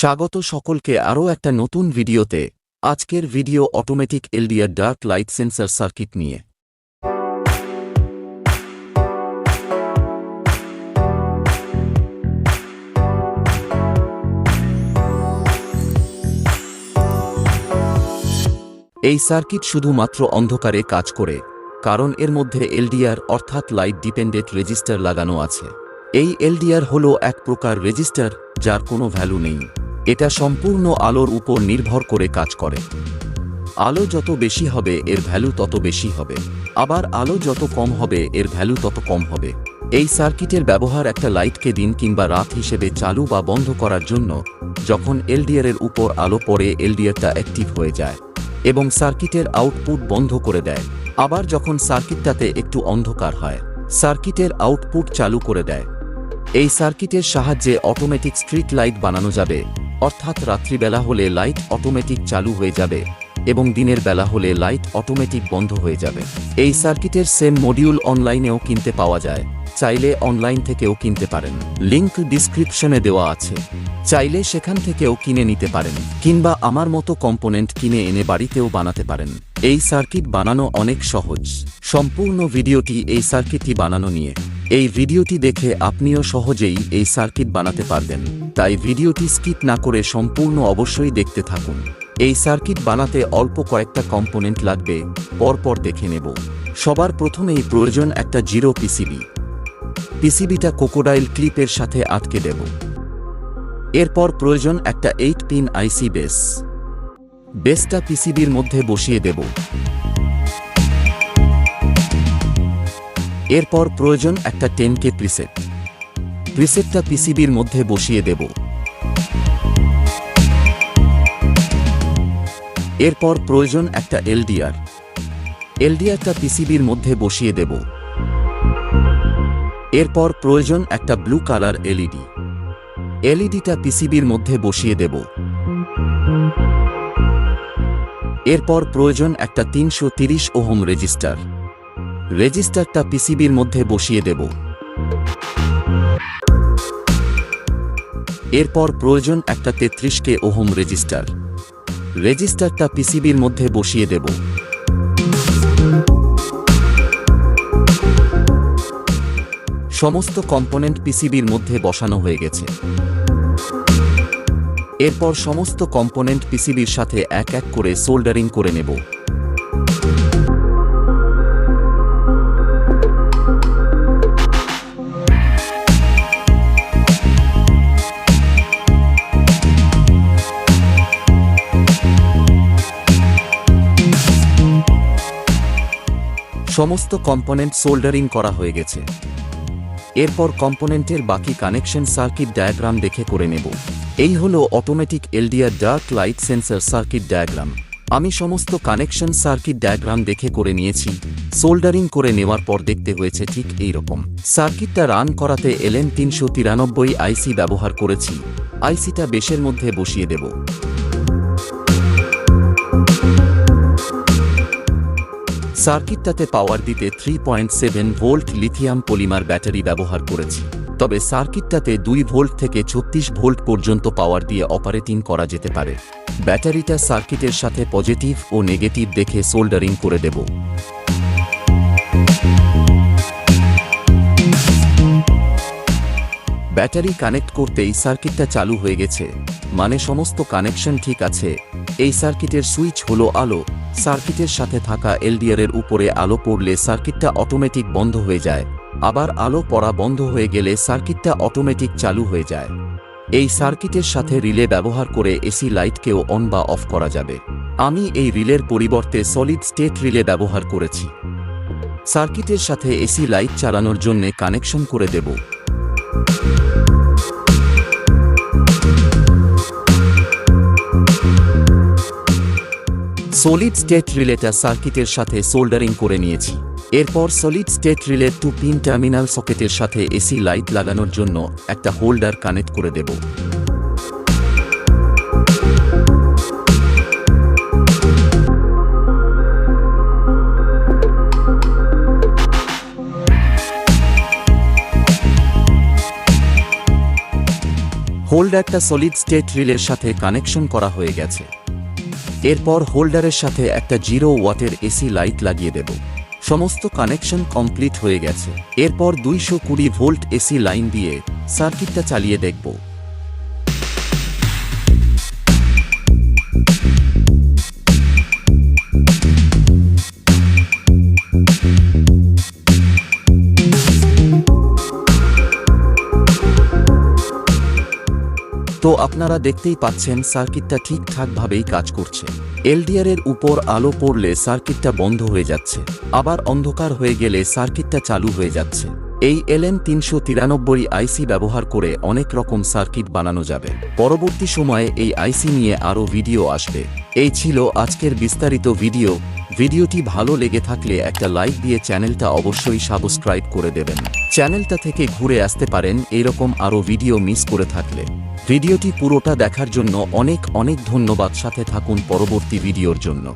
স্বাগত সকলকে আরও একটা নতুন ভিডিওতে। আজকের video automatic LDR dark light sensor circuit নিয়ে। এই সার্কিট শুধুমাত্র অন্ধকারে কাজ করে, কারণ এর মধ্যে এলডিআর অর্থাৎ লাইট ডিপেন্ডেন্ট রেজিস্টার লাগানো আছে। এই এলডিআর হল এক প্রকার রেজিস্টার, যার কোনো ভ্যালু নেই। এটা সম্পূর্ণ আলোর উপর নির্ভর করে কাজ করে। আলো যত বেশি হবে, এর ভ্যালু তত বেশি হবে। আবার আলো যত কম হবে, এর ভ্যালু তত কম হবে। এই সার্কিটের ব্যবহার একটা লাইটকে দিন কিংবা রাত হিসেবে চালু বা বন্ধ করার জন্য, যখন এলডিআর এর উপর আলো পড়ে, এলডিআরটা অ্যাক্টিভ হয়ে যায় এবং সার্কিটের আউটপুট বন্ধ করে দেয়। আবার যখন সার্কিটটাতে একটু অন্ধকার হয়, সার্কিটের আউটপুট চালু করে দেয়। এই সার্কিটের সাহায্যে অটোমেটিক স্ট্রিট লাইট বানানো যাবে। অর্থাৎ রাত্রিবেলা হলে লাইট অটোমেটিক চালু হয়ে যাবে এবং দিনের বেলা হলে লাইট অটোমেটিক বন্ধ হয়ে যাবে। এই সার্কিটের সেম মডিউল অনলাইনেও কিনতে পাওয়া যায়। চাইলে অনলাইন থেকেও কিনতে পারেন। লিংক ডিসক্রিপশনে দেওয়া আছে। চাইলে সেখান থেকেও কিনে নিতে পারেন কিংবা আমার মতো কম্পোনেন্ট কিনে এনে বাড়িতেও বানাতে পারেন। এই সার্কিট বানানো অনেক সহজ। সম্পূর্ণ ভিডিওটি এই সার্কিটটি বানানো নিয়ে। এই ভিডিওটি দেখে আপনিও সহজেই এই সার্কিট বানাতে পারবেন। তাই ভিডিওটি স্কিপ না করে সম্পূর্ণ অবশ্যই দেখতে থাকুন। এই সার্কিট বানাতে অল্প কয়েকটা কম্পোনেন্ট লাগবে, পরপর দেখে নেব। সবার প্রথমেই প্রয়োজন একটা জিরো পিসিবি। পিসিবিটা কোকোডাইল ক্লিপের সাথে আটকে দেব। এরপর প্রয়োজন একটা এইট পিন আইসি বেস। বেসটা পিসিবির মধ্যে বসিয়ে দেব। এরপর প্রয়োজন একটা টেন কে প্রিসেট প্রিসেটটা পিসিবির মধ্যে বসিয়ে দেব। এরপর প্রয়োজন একটা এলডিআর এলডিআরটা পিসিবির মধ্যে বসিয়ে দেব। এরপর প্রয়োজন একটা ব্লু কালার এলইডি এলইডিটা পিসিবির মধ্যে বসিয়ে দেব। এরপর প্রয়োজন একটা তিনশো তিরিশ ওহম রেজিস্টার রেজিস্টারটা পিসিবির মধ্যে বসিয়ে দেব। এরপর প্রয়োজন একটা তেত্রিশ কে ওহম রেজিস্টার। রেজিস্টারটা পিসিবির মধ্যে বসিয়ে দেব। সমস্ত কম্পোনেন্ট পিসিবির মধ্যে বসানো হয়ে গেছে। এরপর সমস্ত কম্পোনেন্ট পিসিবির সাথে এক এক করে সোল্ডারিং করে নেব। সমস্ত কম্পোনেন্ট সোল্ডারিং করা হয়ে গেছে। এরপর কম্পোনেন্টের বাকি কানেকশন সার্কিট ডায়াগ্রাম দেখে করে নেব। এই হলো automatic LDR dark light sensor circuit diagram. আমি সমস্ত কানেকশন সার্কিট ডায়াগ্রাম দেখে করে নিয়েছি। সোল্ডারিং করে নেওয়ার পর দেখতে হয়েছে ঠিক এই রকম। সার্কিটটা রান করাতে এলএন তিনশো তিরানব্বই আইসি ব্যবহার করেছি। আইসিটা বেশের মধ্যে বসিয়ে দেব। সার্কিটটাতে পাওয়ার দিতে three point seven volt lithium polymer battery ব্যবহার করেছি। তবে সার্কিটটাতে দুই ভোল্ট থেকে ছত্রিশ ভোল্ট পর্যন্ত পাওয়ার দিয়ে অপারেটিং করা যেতে পারে। ব্যাটারিটা সার্কিটের সাথে পজিটিভ ও নেগেটিভ দেখে সোল্ডারিং করে দেব। ব্যাটারি কানেক্ট করতেই সার্কিটটা চালু হয়ে গেছে। মানে সমস্ত কানেকশন ঠিক আছে। এই সার্কিটের সুইচ হলো আলো। সার্কিটের সাথে থাকা এলডিআর এর উপরে আলো পড়লে সার্কিটটা অটোমেটিক বন্ধ হয়ে যায়। আবার আলো পড়া বন্ধ হয়ে গেলে সার্কিটটা অটোমেটিক চালু হয়ে যায়। এই সার্কিটের সাথে রিলে ব্যবহার করে এসি লাইটকেও অন বা অফ করা যাবে। আমি এই রিলের পরিবর্তে সলিড স্টেট রিলে ব্যবহার করেছি। সার্কিটের সাথে এসি লাইট চালানোর জন্য কানেকশন করে দেব। সলিড স্টেট রিলেটা সার্কিটের সাথে সোল্ডারিং করে নিয়েছি। এরপর সলিড স্টেট রিলের টু পিন টার্মিনাল সকেটের সাথে এসি লাইট লাগানোর জন্য একটা হোল্ডার কানেক্ট করে দেব। হোল্ডারটা সলিড স্টেট রিলের সাথে কানেকশন করা হয়ে গেছে। এরপর হোল্ডারের সাথে একটা জিরো ওয়াটের এসি লাইট লাগিয়ে দেব। সমস্ত কানেকশন কমপ্লিট হয়ে গেছে। এরপর দুইশো কুড়ি ভোল্ট এসি লাইন দিয়ে সার্কিটটা চালিয়ে দেখব। তো আপনারা দেখতেই পাচ্ছেন, সার্কিটটা ঠিকঠাকভাবেই কাজ করছে। এলডিআর এর উপর আলো পড়লে সার্কিটটা বন্ধ হয়ে যাচ্ছে। আবার অন্ধকার হয়ে গেলে সার্কিটটা চালু হয়ে যাচ্ছে। এই এলএন তিনশো তিরানব্বই আইসি ব্যবহার করে অনেক রকম সার্কিট বানানো যাবে। পরবর্তী সময়ে এই আইসি নিয়ে আরও ভিডিও আসবে। এই ছিল আজকের বিস্তারিত ভিডিও। ভিডিওটি ভালো লেগে থাকলে একটা লাইক দিয়ে চ্যানেলটা অবশ্যই সাবস্ক্রাইব করে দেবেন। চ্যানেলটা থেকে ঘুরে আসতে পারেন এরকম আরও ভিডিও মিস করে থাকলে। ভিডিওটি পুরোটা দেখার জন্য অনেক অনেক ধন্যবাদ। সাথে থাকুন পরবর্তী ভিডিওর জন্য।